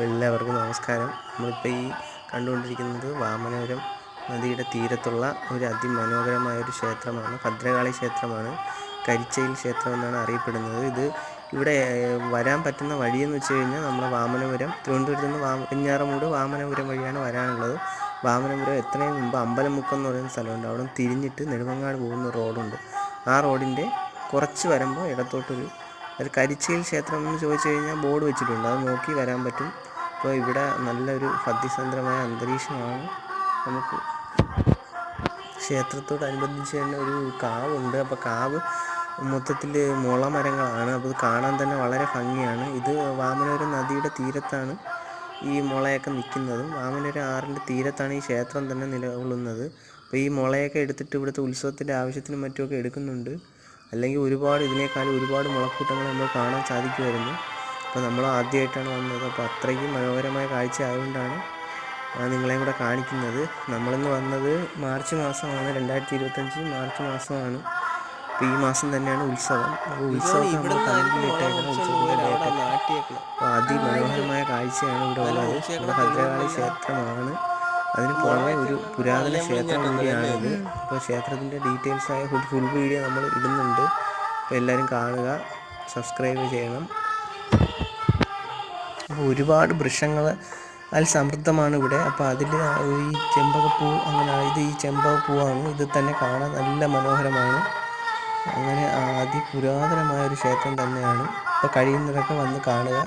അപ്പോൾ എല്ലാവർക്കും നമസ്കാരം. നമ്മളിപ്പോൾ ഈ കണ്ടുകൊണ്ടിരിക്കുന്നത് വാമനപുരം നദിയുടെ തീരത്തുള്ള ഒരു അതിമനോഹരമായ ഒരു ക്ഷേത്രമാണ്. ഭദ്രകാളി ക്ഷേത്രമാണ്. കരിച്ചയിൽ ക്ഷേത്രം എന്നാണ് അറിയപ്പെടുന്നത്. ഇത് ഇവിടെ വരാൻ പറ്റുന്ന വഴിയെന്ന് വെച്ച് കഴിഞ്ഞാൽ നമ്മൾ വാമനപുരം തിരുവനന്തപുരത്ത് നിന്ന് വാ വെഞ്ഞാറമൂട് വാമനപുരം വഴിയാണ് വരാനുള്ളത്. വാമനപുരം എത്രയും മുമ്പ് അമ്പലമുക്കം എന്ന് പറയുന്ന സ്ഥലമുണ്ട്. അവിടെ തിരിഞ്ഞിട്ട് നെടുമങ്ങാട് പോകുന്ന റോഡുണ്ട്. ആ റോഡിന്റെ കുറച്ച് വരുമ്പോൾ ഇടത്തോട്ടൊരു ഒരു കരിച്ചയിൽ ക്ഷേത്രം എന്ന് ചോദിച്ചു കഴിഞ്ഞാൽ ബോർഡ് വെച്ചിട്ടുണ്ട്. അത് നോക്കി വരാൻ പറ്റും. അപ്പോൾ ഇവിടെ നല്ലൊരു ഭക്തിസന്ദ്രമായ അന്തരീക്ഷമാണ്. നമുക്ക് ക്ഷേത്രത്തോടനുബന്ധിച്ച് തന്നെ ഒരു കാവുണ്ട്. അപ്പോൾ കാവ് മൊത്തത്തിൽ മുളമരങ്ങളാണ്. അപ്പോൾ ഇത് കാണാൻ തന്നെ വളരെ ഭംഗിയാണ്. ഇത് വാമനൂര് നദിയുടെ തീരത്താണ് ഈ മുളയൊക്കെ നിൽക്കുന്നതും. വാമനൂര് ആറിന്റെ തീരത്താണ് ഈ ക്ഷേത്രം തന്നെ നിലകൊള്ളുന്നത്. അപ്പോൾ ഈ മുളയൊക്കെ എടുത്തിട്ട് ഇവിടുത്തെ ഉത്സവത്തിന്റെ ആവശ്യത്തിനും മറ്റുമൊക്കെ എടുക്കുന്നുണ്ട്. അല്ലെങ്കിൽ ഒരുപാട് ഇതിനേക്കാൾ ഒരുപാട് മുളക്കൂട്ടങ്ങൾ നമ്മൾ കാണാൻ സാധിക്കുമായിരുന്നു. അപ്പോൾ നമ്മൾ ആദ്യമായിട്ടാണ് വന്നത്. അപ്പോൾ അത്രയ്ക്കും മനോഹരമായ കാഴ്ച ആയതുകൊണ്ടാണ് നിങ്ങളെയും കൂടെ കാണിക്കുന്നത്. നമ്മളിന്ന് വന്നത് മാർച്ച് മാസമാണ്. രണ്ടായിരത്തി ഇരുപത്തഞ്ച് മാർച്ച് മാസമാണ്. അപ്പോൾ ഈ മാസം തന്നെയാണ് ഉത്സവം. അപ്പോൾ ഉത്സവം നമ്മൾ ഉത്സവത്തിന്റെ ഡേറ്റ്. അപ്പോൾ അതിമനോഹരമായ കാഴ്ചയാണ് ഇവിടെ ഉള്ളത്. ഇവിടെ ഭദ്രകാളി ക്ഷേത്രമാണ്. അതിന് പുറമെ ഒരു പുരാതന ക്ഷേത്രം കൂടിയാണിത്. അപ്പോൾ ക്ഷേത്രത്തിന്റെ ഡീറ്റെയിൽസായ ഫുൾ ഫുൾ വീഡിയോ നമ്മൾ ഇടുന്നുണ്ട്. അപ്പോൾ എല്ലാവരും കാണുക സബ്സ്ക്രൈബ് ചെയ്യണം. അപ്പോൾ ഒരുപാട് വൃക്ഷങ്ങൾ അതിൽ സമൃദ്ധമാണ് ഇവിടെ. അപ്പോൾ അതിൽ ഈ ചെമ്പകപ്പൂ അങ്ങനെ ഇത് ഈ ചെമ്പകപ്പൂവാണ്. ഇത് തന്നെ കാണാൻ നല്ല മനോഹരമാണ്. അങ്ങനെ അതിപുരാതനമായ ഒരു ക്ഷേത്രം തന്നെയാണ്. അപ്പോൾ കഴിയുന്നതൊക്കെ വന്ന് കാണുക.